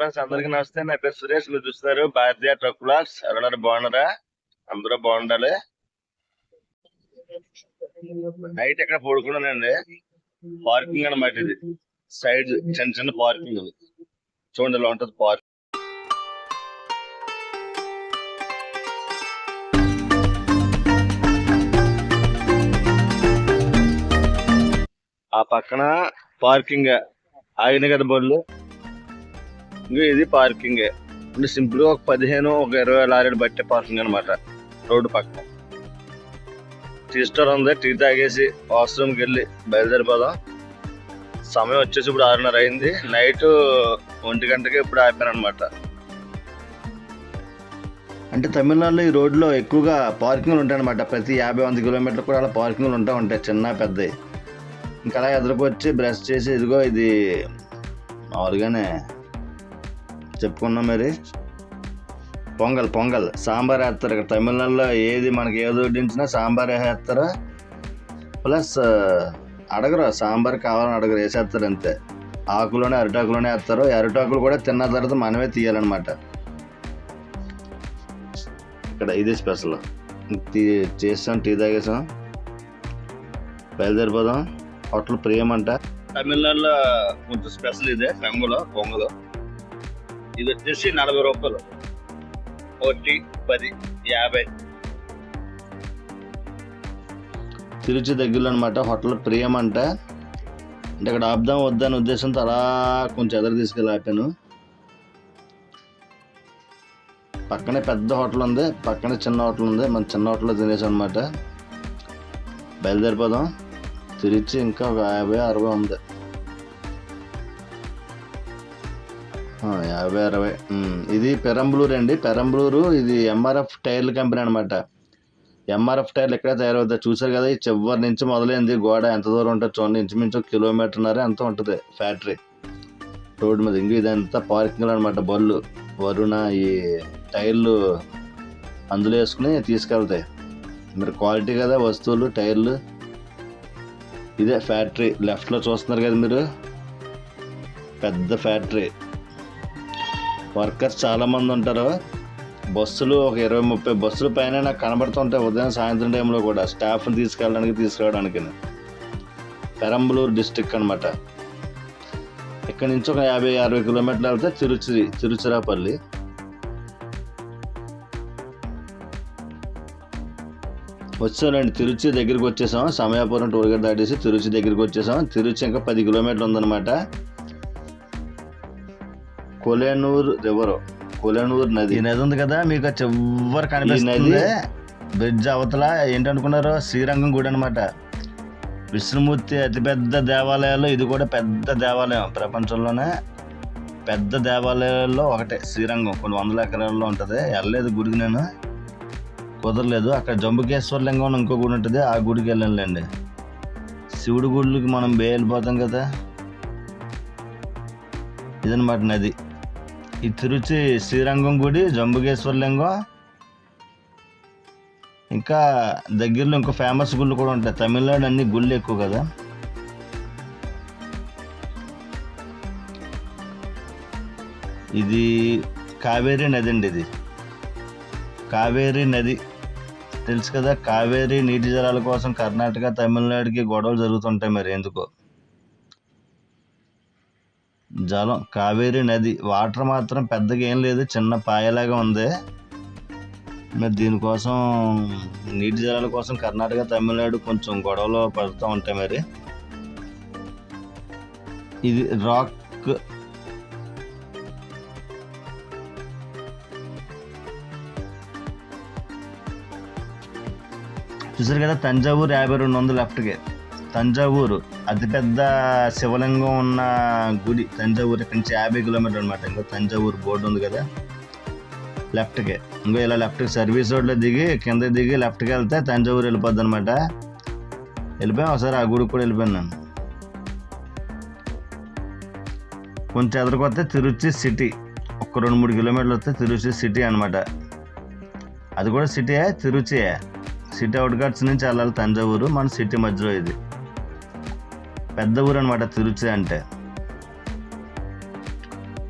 Friends అందరికీ నమస్తే. నా పేరు సురేష్ మీరు చూస్తున్నారు భారతీయ ట్రక్ బ్లాగ్స్ ఎవరన్నారు? బాగున్నారా? అందరూ బాగుండాలి. నైట్ ఎక్కడ పడుకున్నానండి పార్కింగ్ అన్నమాట ఇది. సైడ్ చిన్న చిన్న పార్కింగ్ చూడండి ఇలా ఉంటుంది పార్కింగ్ ఆ పక్కన పార్కింగ్ ఆగిన కదా బళ్ళు. ఇంకా ఇది పార్కింగ్. అంటే సింపుల్గా ఒక పదిహేను ఒక ఇరవై లారీలు బట్టే పార్కింగ్ అనమాట రోడ్డు పక్కన. టీ స్టోర్ ఉంది టీ తాగేసి వాష్రూమ్కి వెళ్ళి బయలుదేరిపోదాం. సమయం వచ్చేసి ఇప్పుడు ఆరున్నర అయింది. నైట్ ఒంటి గంటకి ఇప్పుడు ఆపాను అనమాట అంటే తమిళనాడులో ఈ రోడ్లో ఎక్కువగా పార్కింగ్లు ఉంటాయన్నమాట. ప్రతి యాభై వంద కిలోమీటర్లు కూడా అలా పార్కింగ్లు ఉంటా ఉంటాయి చిన్న పెద్దవి. ఇంకా అలా ఎదురుకొచ్చి బ్రష్ చేసి ఇదిగో ఇది మామూలుగానే చెప్పుకున్నాం మరి. పొంగల్ పొంగల్. సాంబార్ వేస్తారు ఇక్కడ తమిళనాడులో. ఏది మనకి ఏది వడ్డించినా సాంబార్ వేస్తారు. ప్లస్ అడగరు సాంబార్ కావాలని అడగరు వేసేస్తారు అంతే. ఆకులోనే అరిటాకులోనే వేస్తారు. అరిటాకులు కూడా తిన్న తర్వాత మనమే తీయాలన్నమాట. ఇక్కడ ఇది స్పెషల్. టీ చేస్తాం టీ తాగేసాం. బయలుదేరిపోదాం. హోటల్ ప్రియం అంట తమిళనాడులో కొంచెం స్పెషల్ ఇదే రంగులో పొంగలు. ఇది వచ్చేసి నలభై రూపాయలు. ఒకటి పది యాభై. తిరుచి దగ్గరలో అనమాట హోటల్ ప్రియం అంట. అంటే ఇక్కడ ఆపుదాం వద్దని ఉద్దేశంతో అలా కొంచెం ఎదురు తీసుకెళ్ళి ఆపాను. పక్కనే పెద్ద హోటల్ ఉంది పక్కనే చిన్న హోటల్ ఉంది మన చిన్న హోటల్లో తినేసాం అనమాట బయలుదేరిపోదాం. తిరిచి ఇంకా ఒక యాభై అరవై ఉంది. యాభై అరవై ఇది పెరంబలూరు అండి. పెరంబలూరు ఇది ఎంఆర్ఎఫ్ టైర్ల కంపెనీ అనమాట ఎంఆర్ఎఫ్ టైర్లు ఎక్కడ తయారవుతాయి చూసారు కదా ఈ చివరి నుంచి మొదలైంది గోడ. ఎంత దూరం ఉంటుంది చూడండి ఇంచుమించు కిలోమీటర్న్నర ఎంత ఉంటుంది ఫ్యాక్టరీ. రోడ్డు మీద ఇంక ఇదంతా పార్కింగ్లు అనమాట బళ్ళు. వరుణ ఈ టైర్లు అందులో వేసుకుని తీసుకెళ్తాయి. మరి క్వాలిటీ కదా వస్తువులు టైర్లు. ఇదే ఫ్యాక్టరీ. లెఫ్ట్లో చూస్తున్నారు కదా మీరు. పెద్ద ఫ్యాక్టరీ. వర్కర్స్ చాలామంది ఉంటారు. బస్సులు ఒక ఇరవై ముప్పై బస్సుల పైన నాకు కనబడుతుంటాయి ఉదయం సాయంత్రం టైంలో కూడా. స్టాఫ్ని తీసుకెళ్ళడానికి తీసుకురావడానికి పెరంబలూరు డిస్టిక్ అనమాట ఇక్కడ నుంచి ఒక యాభై అరవై కిలోమీటర్లు వెళ్తే తిరుచి తిరుచిరాపల్లి. వచ్చానండి తిరుచి దగ్గరికి వచ్చేసాం. సమయాపురం టూర్ గేట్ దాటేసి తిరుచి దగ్గరికి వచ్చేసాం. తిరుచి ఇంకా పది కిలోమీటర్లు ఉందన్నమాట. కొలేనూరు రివర్ కొలేనూరు నది. ఈ నది ఉంది కదా మీకు చివరి కనిపిస్తుంది. బ్రిడ్జ్ అవతల ఏంటనుకున్నారు? శ్రీరంగం గుడి అనమాట విష్ణుమూర్తి అతిపెద్ద దేవాలయాల్లో ఇది కూడా పెద్ద దేవాలయం ప్రపంచంలోనే. పెద్ద దేవాలయాల్లో ఒకటే శ్రీరంగం. కొన్ని వందల ఎకరాల్లో ఉంటుంది. వెళ్ళలేదు గుడికి నేను. కుదరలేదు. అక్కడ జంబుకేశ్వర లింగం ఇంకో గుడి ఉంటుంది. ఆ గుడికి వెళ్ళానులేండి. శివుడి గుడికి మనం బే వెళ్ళిపోతాం కదా. ఇదనమాట నది. ఈ తిరుచి శ్రీరంగం గుడి జంబుగేశ్వర లింగం. ఇంకా దగ్గరలో ఇంకో ఫేమస్ గుళ్ళు కూడా ఉంటాయి. తమిళనాడు అన్ని గుళ్ళు ఎక్కువ కదా. ఇది కావేరీ నది అండి ఇది. కావేరీ నది. తెలుసు కదా కావేరీ నీటి జలాల కోసం కర్ణాటక తమిళనాడుకి గొడవలు జరుగుతుంటాయి మరి ఎందుకో. జలం. కావేరీ నది. వాటర్ మాత్రం పెద్దగా ఏం లేదు. చిన్న పాయలాగా ఉంది. మరి దీనికోసం నీటి జలాల కోసం కర్ణాటక తమిళనాడు కొంచెం గొడవలో పడుతూ ఉంటాయి మరి. ఇది రాక్. చూసారు కదా తంజావూరు యాభై రెండు వందల లెఫ్ట్కి. తంజావూరు. అతిపెద్ద శివలింగం ఉన్న గుడి తంజావూరు ఇక్కడి నుంచి యాభై కిలోమీటర్ అనమాట ఇంకా తంజావూరు బోర్డు ఉంది కదా లెఫ్ట్కి. ఇంకో ఇలా లెఫ్ట్కి సర్వీస్ రోడ్లో దిగి కింద దిగి లెఫ్ట్కి వెళ్తే తంజావూరు వెళ్ళిపోద్ది అనమాట వెళ్ళిపోయాం ఒకసారి ఆ గుడికి కూడా వెళ్ళిపోయాను నేను. కొంచెం ఎదురుకొస్తే తిరుచి సిటీ ఒక రెండు మూడు కిలోమీటర్లు వస్తే తిరుచి సిటీ అనమాట అది కూడా సిటీయే తిరుచియే. సిటీ అవుట్కట్స్ నుంచి వెళ్ళాలి తంజావూరు మన సిటీ మధ్యలో ఇది. పెద్ద ఊరు అనమాట తిరుచి అంటే.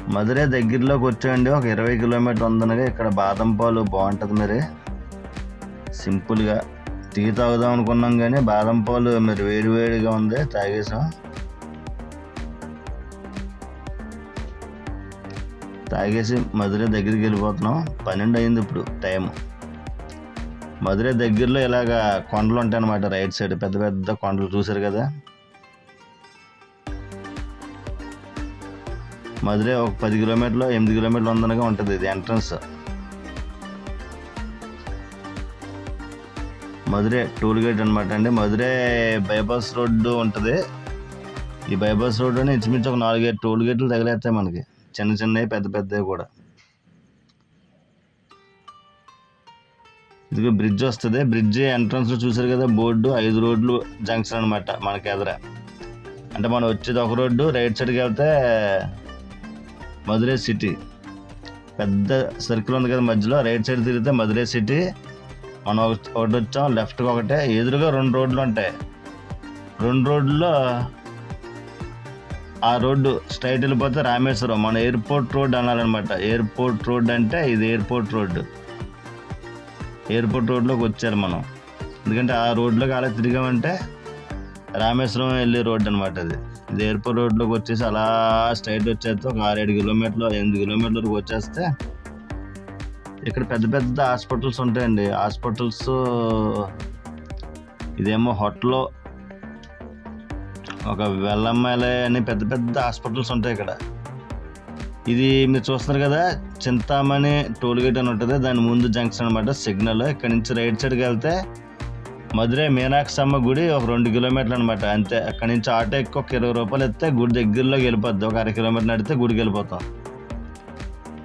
మధురై దగ్గరలోకి వచ్చామండి. ఒక ఇరవై కిలోమీటర్ ఉందనగా ఇక్కడ బాదం పాలు బాగుంటుంది మరి. సింపుల్గా టీ తాగుదాం అనుకున్నాం కానీ బాదం పాలు మరి వేడివేడిగా ఉంది తాగేసాం. తాగేసి మధురై దగ్గరికి వెళ్ళిపోతున్నాం. పన్నెండు అయింది ఇప్పుడు టైం మధురై దగ్గరలో ఇలాగ కొండలు ఉంటాయి అన్నమాట రైట్ సైడ్. పెద్ద పెద్ద కొండలు చూసారు కదా? మధురై ఒక పది కిలోమీటర్లు ఎనిమిది కిలోమీటర్లు ఉందనగా ఉంటుంది ఇది ఎంట్రన్స్. మధురై టోల్ గేట్ అనమాట అండి. మధురై బైపాస్ రోడ్డు ఉంటుంది. ఈ బైపాస్ రోడ్డుని ఇంచుమించు ఒక నాలుగైదు టోల్ గేట్లు తగిలేస్తాయి మనకి. చిన్న చిన్నవి పెద్ద పెద్దవి కూడా. ఇదిగో బ్రిడ్జ్ వస్తుంది. బ్రిడ్జ్ ఎంట్రన్స్లో చూసారు కదా బోర్డు ఐదు రోడ్లు జంక్షన్ అనమాట మనకి ఎదుర. అంటే మనం వచ్చేది ఒక రోడ్డు రైట్ సైడ్కి వెళ్తే మధురై సిటీ. పెద్ద సర్కిల్ ఉంది కదా మధ్యలో రైట్ సైడ్ తిరిగితే మధురై సిటీ. మనం ఒకటి వచ్చాం లెఫ్ట్కి ఒకటే. ఎదురుగా రెండు రోడ్లు ఉంటాయి. రెండు రోడ్లలో ఆ రోడ్డు స్ట్రైట్ వెళ్ళిపోతే రామేశ్వరం. మన ఎయిర్పోర్ట్ రోడ్ అనాలన్నమాట. ఎయిర్పోర్ట్ రోడ్ అంటే ఇది ఎయిర్పోర్ట్ రోడ్డు ఎయిర్పోర్ట్ రోడ్లోకి వచ్చారు మనం. ఎందుకంటే ఆ రోడ్లోకి అలా తిరిగామంటే రామేశ్వరం వెళ్ళే రోడ్ అనమాట అది. ఇది ఎయిర్పోర్ట్ రోడ్లోకి వచ్చేసి అలా స్ట్రైట్ వచ్చేస్తే ఒక ఆరేడు కిలోమీటర్లు ఎనిమిది కిలోమీటర్ల వరకు వచ్చేస్తే ఇక్కడ పెద్ద పెద్ద హాస్పిటల్స్ ఉంటాయండి. హాస్పిటల్స్ ఇదేమో హోటల్ ఒక వెల్లమ్మాయిలే అని పెద్ద పెద్ద హాస్పిటల్స్ ఉంటాయి ఇక్కడ. ఇది మీరు చూస్తున్నారు కదా చింతామణి టోల్ గేట్ అని ఉంటుంది. దాని ముందు జంక్షన్ అనమాట సిగ్నల్ ఇక్కడ నుంచి రైట్ సైడ్కి వెళ్తే మధురై మీనాక్షమ్మ గుడి ఒక రెండు కిలోమీటర్లు అనమాట అంతే అక్కడి నుంచి ఆటో ఎక్కువ ఒక ఇరవై రూపాయలు ఇస్తే గుడి దగ్గరలోకి వెళ్ళిపోద్ది. ఒక అర కిలోమీటర్ నడితే గుడికి వెళ్ళిపోతాం.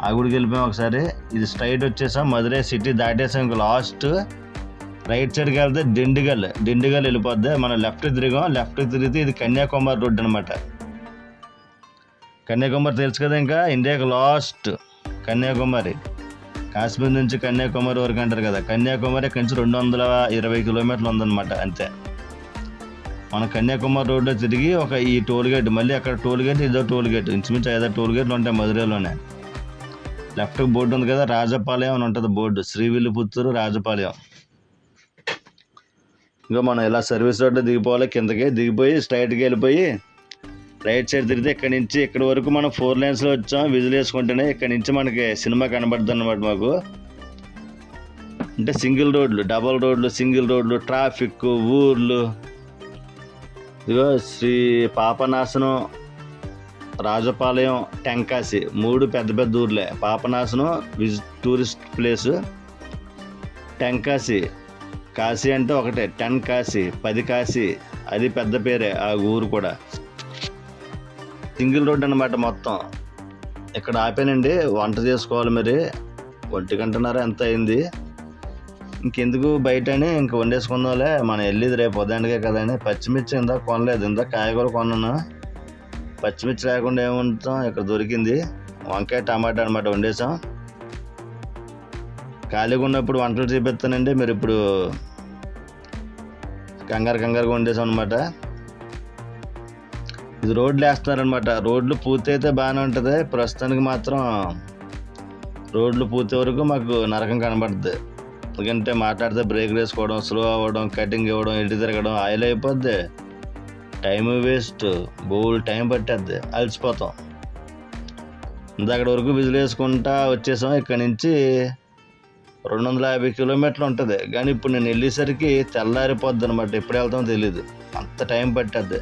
ఆ గుడికి వెళ్ళిపోయాం ఒకసారి. ఇది స్ట్రైట్ వచ్చేసాం. మధురై సిటీ దాటేసాం ఇంకా లాస్ట్. రైట్ సైడ్కి వెళ్తే దిండిగల్. దిండిగల్ వెళ్ళిపోద్ది. మనం లెఫ్ట్ తిరిగాం. లెఫ్ట్ తిరిగితే ఇది కన్యాకుమారి రోడ్ అనమాట కన్యాకుమారి తెలుసు కదా ఇంకా? ఇండియాకి లాస్ట్ కన్యాకుమారి. కాశ్మీర్ నుంచి కన్యాకుమారి వరకు అంటారు కదా. కన్యాకుమారి ఇక్కడి నుంచి రెండు వందల ఇరవై కిలోమీటర్లు ఉందన్నమాట అంతే. మన కన్యాకుమారి రోడ్లో తిరిగి ఒక ఈ టోల్ గేట్ మళ్ళీ అక్కడ టోల్ గేట్ ఇదో టోల్ గేట్ ఇంచుమించు ఐదో టోల్ గేట్లు ఉంటాయి మధురైలోనే. లెఫ్ట్ బోర్డు ఉంది కదా రాజపాలెం అని ఉంటుంది బోర్డు శ్రీవిల్లిపుత్తూరు రాజపాలెం. ఇంకా మనం ఇలా సర్వీస్ రోడ్డు దిగిపోవాలి కిందకి దిగిపోయి స్ట్రైట్కి వెళ్ళిపోయి రైట్ సైడ్ తిరిగితే ఇక్కడ నుంచి ఇక్కడ వరకు మనం ఫోర్ లైన్స్లో వచ్చాం. విజిల్ వేసుకుంటేనే ఇక్కడ నుంచి మనకి సినిమా కనబడుతుంది అనమాట మాకు. అంటే సింగిల్ రోడ్లు డబల్ రోడ్లు సింగిల్ రోడ్లు ట్రాఫిక్ ఊర్లు. ఇదిగో శ్రీ పాపనాశనం రాజపాలెం టెంకాసి. మూడు పెద్ద పెద్ద ఊర్లే. పాపనాశనం విజ్ టూరిస్ట్ ప్లేసు. టెంకాసి. కాశీ అంటే ఒకటే. టెన్ కాశీ పది కాశీ. అది పెద్ద పేరే ఆ ఊరు కూడా. సింగిల్ రోడ్ అనమాట మొత్తం. ఇక్కడ ఆపానండి వంట చేసుకోవాలి మరి. ఒంటి గంటన్నర ఎంత అయింది? ఇంకెందుకు బయట అని ఇంక వండేసుకుందాంలే. మనం వెళ్ళేది రేపు ఉదయానికే కదా అని. పచ్చిమిర్చి ఇందాక కొనలేదు. ఇందాక కాయగూర కొన్నాను. పచ్చిమిర్చి లేకుండా ఏముంటాం ఇక్కడ దొరికింది. వంకాయ టమాటా అనమాట వండేసాం ఖాళీగా ఉన్నప్పుడు వంటలు చూపిస్తానండి. మీరు ఇప్పుడు కంగారు కంగారుగా వండేసాం అనమాట ఇది రోడ్లు వేస్తున్నారనమాట రోడ్లు పూర్తయితే బాగానే ఉంటుంది. ప్రస్తుతానికి మాత్రం రోడ్లు పూర్తి వరకు మాకు నరకం కనబడుతుంది ఎందుకంటే మాట్లాడితే బ్రేక్ వేసుకోవడం స్లో అవ్వడం కటింగ్ ఇవ్వడం ఇటు తిరగడం ఆయిల్ అయిపోద్ది. టైం వేస్ట్ బోల్ టైం పట్టేద్ది. అలసిపోతాం. ఇందాకటి వరకు విజిల్ వేసుకుంటా వచ్చేసాం. ఇక్కడ నుంచి రెండు వందల యాభై కిలోమీటర్లు ఉంటుంది. కానీ ఇప్పుడు నేను వెళ్ళేసరికి తెల్లారిపోద్ది అనమాట ఎప్పుడు వెళ్తామో తెలియదు అంత టైం పట్టేద్ది.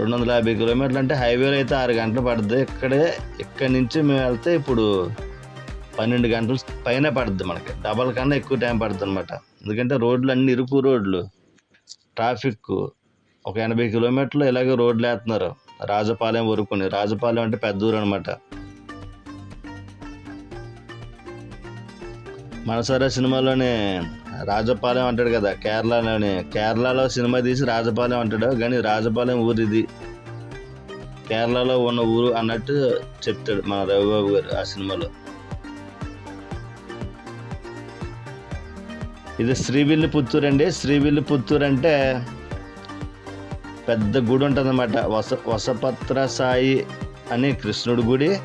రెండు వందల యాభై కిలోమీటర్లు అంటే హైవేలో అయితే ఆరు గంటలు పడుతుంది ఇక్కడే ఇక్కడి నుంచి మేము వెళ్తే ఇప్పుడు పన్నెండు గంటలు పైన పడుతుంది మనకి. డబల్ కన్నా ఎక్కువ టైం పడుతుంది అనమాట ఎందుకంటే రోడ్లు అన్ని ఇరుకు రోడ్లు. ట్రాఫిక్ ఒక ఎనభై కిలోమీటర్లు ఇలాగే రోడ్లు వేస్తున్నారు. రాజపాలెం వరకుని రాజపాలెం అంటే పెద్ద ఊరు అనమాట మనసారా సినిమాలోనే రాజపాలెం అంటాడు కదా కేరళలోనే కేరళలో సినిమా తీసి రాజపాలెం అంటాడు. కానీ రాజపాలెం ఊరు ఇది. కేరళలో ఉన్న ఊరు అన్నట్టు చెప్తాడు మన రవిబాబు గారు ఆ సినిమాలో. ఇది శ్రీవిల్లి పుత్తూరు అండి. శ్రీవిల్లి పుత్తూరు అంటే పెద్ద గుడి ఉంటుంది అనమాట వస వసపత్ర సాయి అని కృష్ణుడి గుడి.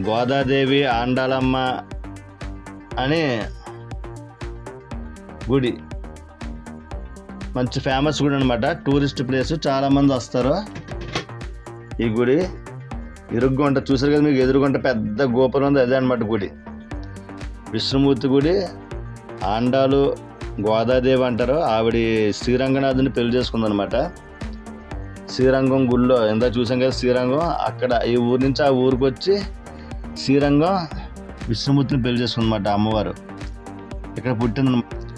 గోదాదేవి ఆండాలమ్మ అని గుడి. మంచి ఫేమస్ గుడి అనమాట టూరిస్ట్ ప్లేస్ చాలామంది వస్తారు. ఈ గుడి ఇరుగుంట చూసారు కదా మీకు? ఎదురుగుంట పెద్ద గోపురం ఉంది. అదే అనమాట గుడి. విష్ణుమూర్తి గుడి ఆండాలు గోదాదేవి అంటారు. ఆవిడ శ్రీరంగనాథుని పెళ్ళి చేసుకుందనమాట శ్రీరంగం గుళ్ళో ఎంత చూసాం కదా శ్రీరంగం? అక్కడ ఈ ఊరు నుంచి ఆ ఊరికి వచ్చి శ్రీరంగం విష్ణుమూర్తిని పెళ్ళి చేసుకుందన్నమాట అమ్మవారు. ఇక్కడ పుట్టిందనమాట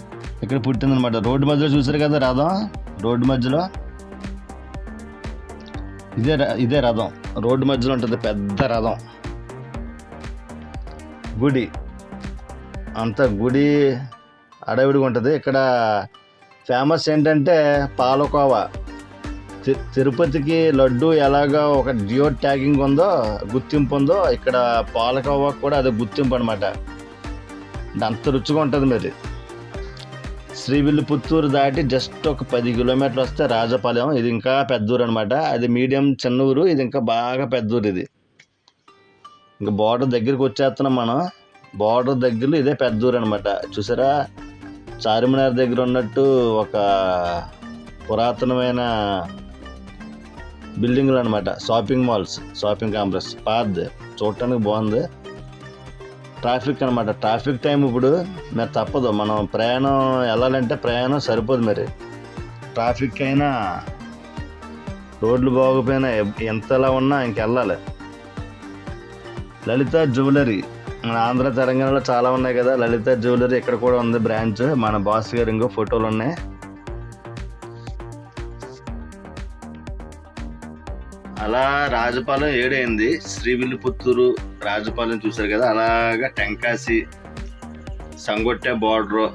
ఇక్కడ పుట్టిందనమాట. రోడ్డు మధ్యలో చూసారు కదా రథం? రోడ్డు మధ్యలో? ఇదే ర- ఇదే రథం. రోడ్డు మధ్యలో ఉంటుంది పెద్ద రథం. గుడి. అంత గుడి అడవిడిగా ఉంటుంది. ఇక్కడ ఫేమస్ ఏంటంటే పాలకోవా. తి- తిరుపతికి లడ్డు ఎలాగా ఒక జియో ట్యాగింగ్ ఉందో గుర్తింపు ఉందో ఇక్కడ పాలకోవా కూడా అది గుర్తింపు అనమాట అంత రుచిగా ఉంటుంది మరి. శ్రీవిల్లిపుత్తూరు దాటి జస్ట్ ఒక పది కిలోమీటర్లు వస్తే రాజపాలెం. ఇది ఇంకా పెద్ద ఊరు అనమాట అది మీడియం చిన్న ఊరు ఇది ఇంకా బాగా పెద్ద ఊరు ఇది. ఇంకా బార్డర్ దగ్గరికి వచ్చేస్తున్నాం మనం. బార్డర్ దగ్గరలో ఇదే పెద్ద ఊరు అనమాట చూసారా? చార్మినార్ దగ్గర ఉన్నట్టు ఒక పురాతనమైన బిల్డింగ్లు అనమాట షాపింగ్ మాల్స్ షాపింగ్ కాంప్లెక్స్. పాత్ చూడటానికి బాగుంది. ట్రాఫిక్ అనమాట ట్రాఫిక్ టైం ఇప్పుడు మరి తప్పదు. మనం ప్రయాణం వెళ్ళాలంటే ప్రయాణం సరిపోదు మరి. ట్రాఫిక్ అయినా రోడ్లు బాగోపోయినా ఎంతలా ఉన్నా ఇంకెళ్ళాలి లలిత జ్యువెలరీ మన ఆంధ్ర తెలంగాణలో చాలా ఉన్నాయి కదా. లలిత జ్యువెలరీ ఇక్కడ కూడా ఉంది బ్రాంచ్. మన బాస్ గారు ఇంకో ఫోటోలు ఉన్నాయి. అలా రాజపాలెం ఏడైంది. శ్రీవిల్లిపుత్తూరు రాజపాలెం చూశారు కదా అలాగా టెంకాసి సంగొట్టె బార్డర్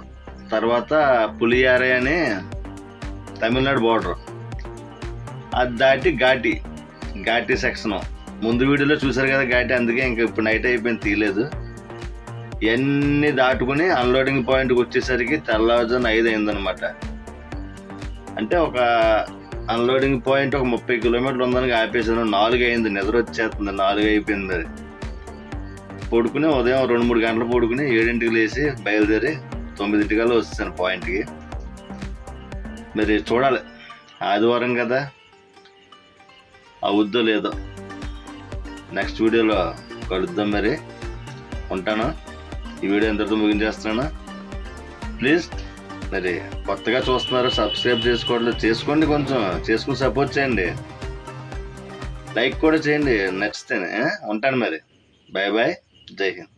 తర్వాత పులియారే అని తమిళనాడు బార్డర్ అది దాటి ఘాటి ఘాటి సెక్షన్ ముందు వీడియోలో చూశారు కదా ఘాటి అందుకే ఇంకా ఇప్పుడు నైట్ అయిపోయింది తీయలేదు. ఇవన్నీ దాటుకుని అన్లోడింగ్ పాయింట్కి వచ్చేసరికి తెల్లవారుజామున ఐదు అయిందనమాట అంటే ఒక అన్లోడింగ్ పాయింట్ ఒక ముప్పై కిలోమీటర్లు ఉందని ఆపేసాను నాలుగు అయింది నిద్ర వచ్చేస్తుంది. నాలుగు అయిపోయింది అది పడుకుని ఉదయం రెండు మూడు గంటలు పడుకుని ఏడింటికి లేచి బయలుదేరి తొమ్మిదింటికల్లా వచ్చేసాను పాయింట్కి. మరి చూడాలి. ఆదివారం కదా. అవుద్దో లేదో. నెక్స్ట్ వీడియోలో కలుద్దాం మరి. ఉంటాను. ఈ వీడియో ఎంతటితో ముగించేస్తున్నాను. ప్లీజ్ మరి కొత్తగా చూస్తున్నారు సబ్స్క్రైబ్ చేసుకోవట్లేదు. చేసుకోండి కొంచెం చేసుకుని సపోర్ట్ చేయండి. లైక్ కూడా చేయండి. నచ్చితేనే ఉంటాను మరి. బాయ్ బాయ్ జై హింద్.